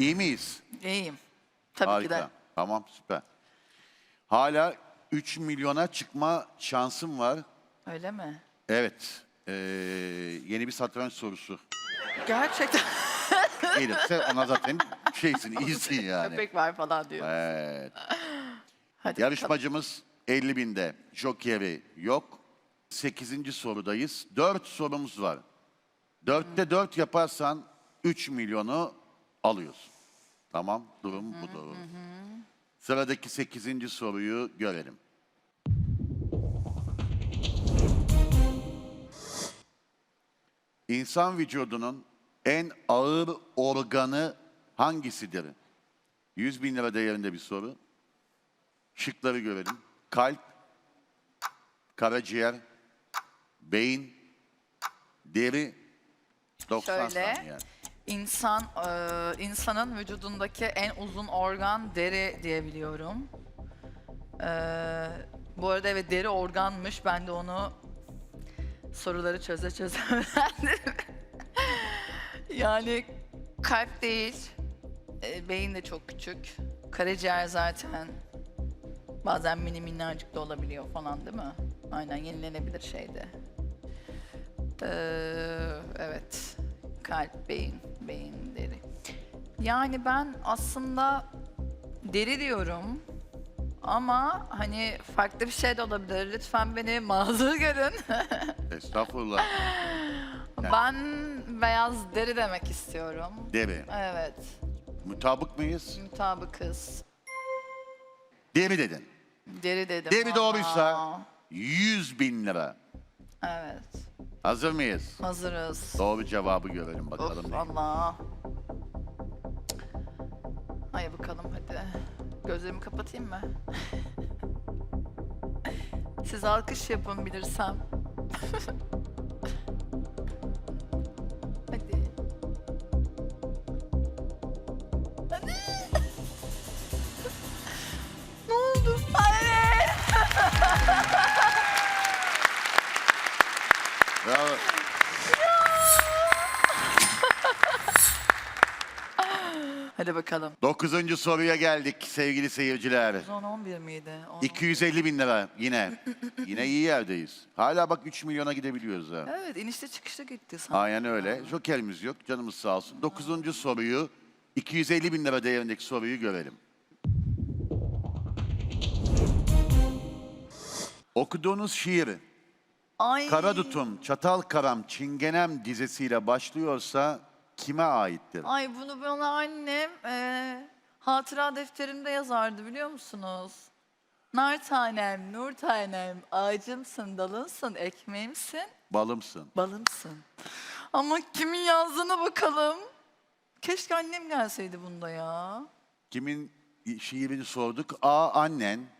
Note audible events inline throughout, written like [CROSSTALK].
İyi miyiz? İyiyim. Tabii Harika. ki de. Tamam süper. Hala 3 milyona çıkma şansım var. Öyle mi? Evet. Ee, yeni bir satranç sorusu. Gerçekten. [LAUGHS] Gelirse ona zaten şeysin, iyisin yani. Köpek var falan diyor. Evet. Hadi Yarışmacımız 50 binde. Joker'i yok. 8. sorudayız. 4 sorumuz var. 4'te 4 yaparsan 3 milyonu alıyorsun. Tamam, durum bu durum. Sıradaki 8. soruyu görelim. İnsan vücudunun en ağır organı hangisidir? 100 bin lira değerinde bir soru. Şıkları görelim. Kalp, karaciğer, beyin, deri, 90 Şöyle, saniye. İnsan, e, insanın vücudundaki en uzun organ deri diyebiliyorum. E, bu arada evet deri organmış. Ben de onu soruları çöze çöze [LAUGHS] yani kalp değil, e, beyin de çok küçük. Karaciğer zaten bazen mini minnacık da olabiliyor falan değil mi? Aynen yenilenebilir şeyde. Ee, evet. Kalp, beyin, beyin, deri. Yani ben aslında deri diyorum. Ama hani farklı bir şey de olabilir. Lütfen beni mazur görün. [LAUGHS] Estağfurullah. ben beyaz deri demek istiyorum. Deri. Evet. Mutabık mıyız? Mutabıkız. Deri dedin. Deri dedim. Deri doğruysa 100 bin lira. Evet. Hazır mıyız? Hazırız. Doğru cevabı görelim bakalım. Of neymiş. Allah. Hadi bakalım hadi. Gözlerimi kapatayım mı? [LAUGHS] Siz alkış yapın bilirsem. [LAUGHS] Hadi bakalım. Dokuzuncu soruya geldik sevgili seyirciler. 10-11 miydi? On- 250 bin lira yine. yine iyi yerdeyiz. Hala bak 3 milyona gidebiliyoruz ha. Evet inişte çıkışta gitti sanki. Aynen öyle. Jokerimiz yok. Canımız sağ olsun. Dokuzuncu soruyu 250 bin lira değerindeki soruyu görelim. Okuduğunuz şiir Ay. Karadutum, Çatal Karam, Çingenem dizesiyle başlıyorsa kime aittir? Ay bunu bana annem eee, hatıra defterimde yazardı biliyor musunuz? Nar tanem, nur tanem, ağacımsın, dalımsın, ekmeğimsin, Balımsın. balımsın. Ama kimin yazdığına bakalım. Keşke annem gelseydi bunda ya. Kimin şiirini sorduk? A. Annen. [LAUGHS]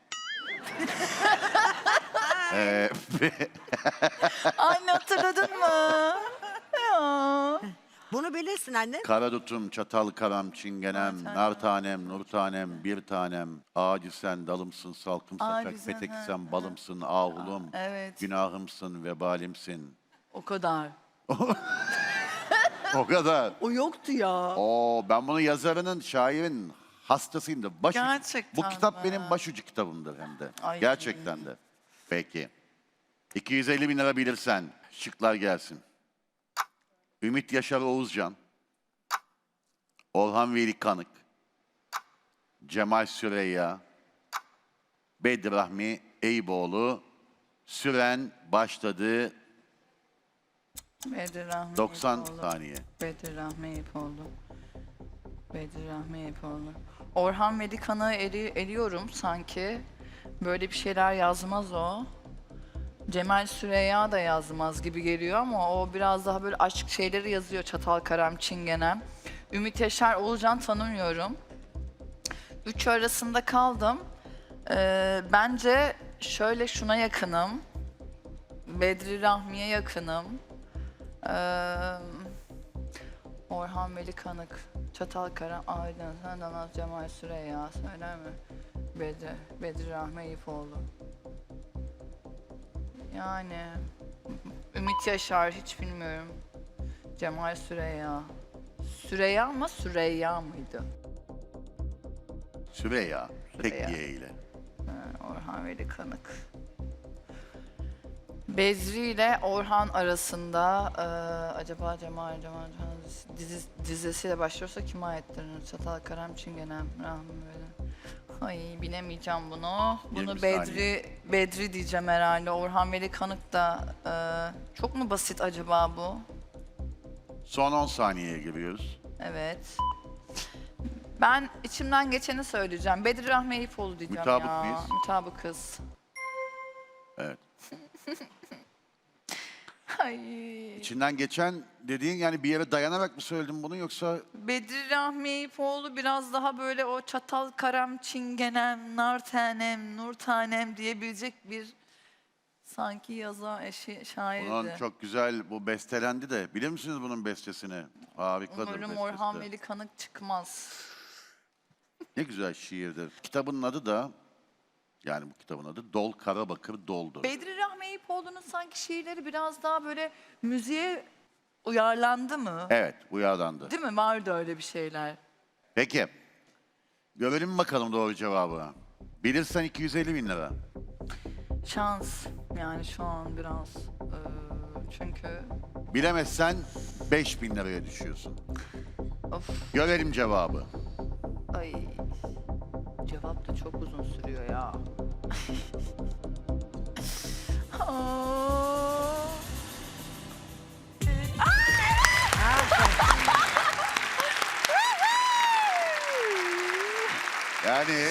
Ee, Anne hatırladın mı? [LAUGHS] Ya. Bunu bilirsin anne. Karadutum, çatal karam, çingenem, Nar tanem, nur tanem, bir tanem, ağacı sen, dalımsın, salkım Ağacı saçak, sen, petek ha, sen, balımsın, ahulum, Evet. günahımsın, vebalimsin. O kadar. [LAUGHS] O kadar. O yoktu ya. Oo, ben bunu yazarının, şairin hastasıyım da. Başucu, Gerçekten Bu kitap mi? benim başucu kitabımdır hem de. Ay. Gerçekten de. Peki. 250 bin lira bilirsen şıklar gelsin. Ümit Yaşar Oğuzcan, Orhan Veli Kanık, Cemal Süreyya, Bedrahmi Eyüboğlu, Süren başladı Bedir Rahmi 90 Eyüpoğlu. saniye. Bedir Rahmi Eyüpoğlu. Bedir Rahmi Eyüpoğlu. Orhan Medikan'ı eli, eliyorum sanki. Böyle bir şeyler yazmaz o. Cemal Süreyya da yazmaz gibi geliyor ama o biraz daha böyle aşk şeyleri yazıyor. Çatal Karam, Çingenem. Ümit Yaşar Oğuzcan tanımıyorum. Üç arasında kaldım. Ee, bence şöyle şuna yakınım. Bedri Rahmi'ye yakınım. Ee, Orhan Veli Kanık, Çatalkara, Aydın, Sendanaz, Cemal Süreyya, söyler mi? Bedri, Bedri Rahmi Eyüpoğlu. Yani Ümit Yaşar hiç bilmiyorum. Cemal Süreyya. Süreyya mı Süreyya mıydı? Süreyya. Tek Süreyya. Y ile. Orhan Veli Kanık. Bezri ile Orhan arasında eee, acaba Cemal Cemal Cemal dizi, dizisiyle başlıyorsa kime aittir? Çatal Karam Çingenem Rahmi Veli. Ay bilemeyeceğim bunu. 20 Bunu saniye. Bedri Bedri diyeceğim herhalde. Orhan Veli Kanık da eee, çok mu basit acaba bu? Son 10 saniyeye giriyoruz. Evet. Ben içimden geçeni söyleyeceğim. Bedri Rahmi Eyüpoğlu diyeceğim Mutabık ya. mıyız? Mutabıkız. Evet. [LAUGHS] Ay. İçinden geçen dediğin yani bir yere dayanarak mı söyledin bunu yoksa Bedri Rahmi Eyüpoğlu biraz daha böyle o çatal karam çingenem, nar tanem, nur tanem diyebilecek bir sanki yazar eşi şairdi. bunun çok güzel bu bestelendi de bilir misiniz bunun bestesini? Harikadır Umarım bestesi Orhan de. Veli Kanık çıkmaz. Ne güzel şiirdir. Kitabın adı da yani bu kitabın adı Dol Karabakır Doldu. Bedri Rahmi Eyüpoğlu'nun sanki şiirleri biraz daha böyle müziğe uyarlandı mı? Evet uyarlandı. Değil mi? Vardı öyle bir şeyler. Peki. Görelim bakalım doğru cevabı. Bilirsen 250 bin lira. Şans yani şu an biraz. eee, çünkü Bilemezsen 5 bin liraya düşüyorsun. of Görelim cevabı. ay cevap da çok uzun sürüyor ya. [LAUGHS] Yani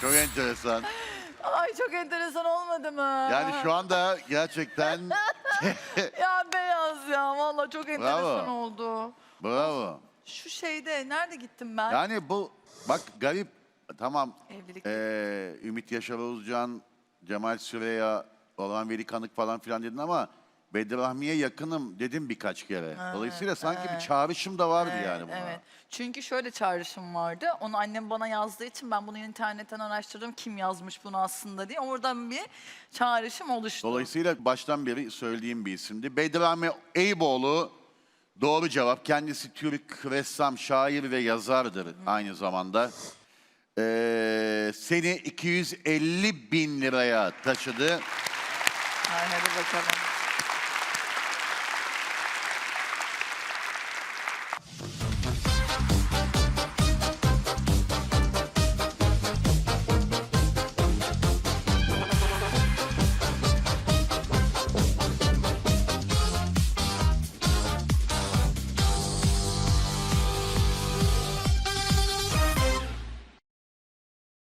çok enteresan. Ay çok enteresan olmadı mı? Yani şu anda gerçekten [LAUGHS] Ya beyaz ya vallahi çok enteresan Bravo. oldu. bravo. Şu şeyde nerede gittim ben? Yani bu bak garip tamam Evlilik. eee, Ümit Yaşar Oğuzcan, Cemal Süreya, Orhan Veli Kanık falan filan dedin ama Bedir Rahmi'ye yakınım dedim birkaç kere. Dolayısıyla sanki bir çağrışım da vardı Evet, yani buna. Evet. Çünkü şöyle çağrışım vardı. Onu annem bana yazdığı için ben bunu internetten araştırdım. Kim yazmış bunu aslında diye. Oradan bir çağrışım oluştu. Dolayısıyla baştan beri söylediğim bir isimdi. Bedrami Eyüboğlu doğru cevap. Kendisi Türk ressam, şair ve yazardır aynı zamanda. Ee, seni 250 bin liraya taşıdı. Ay, hadi bakalım.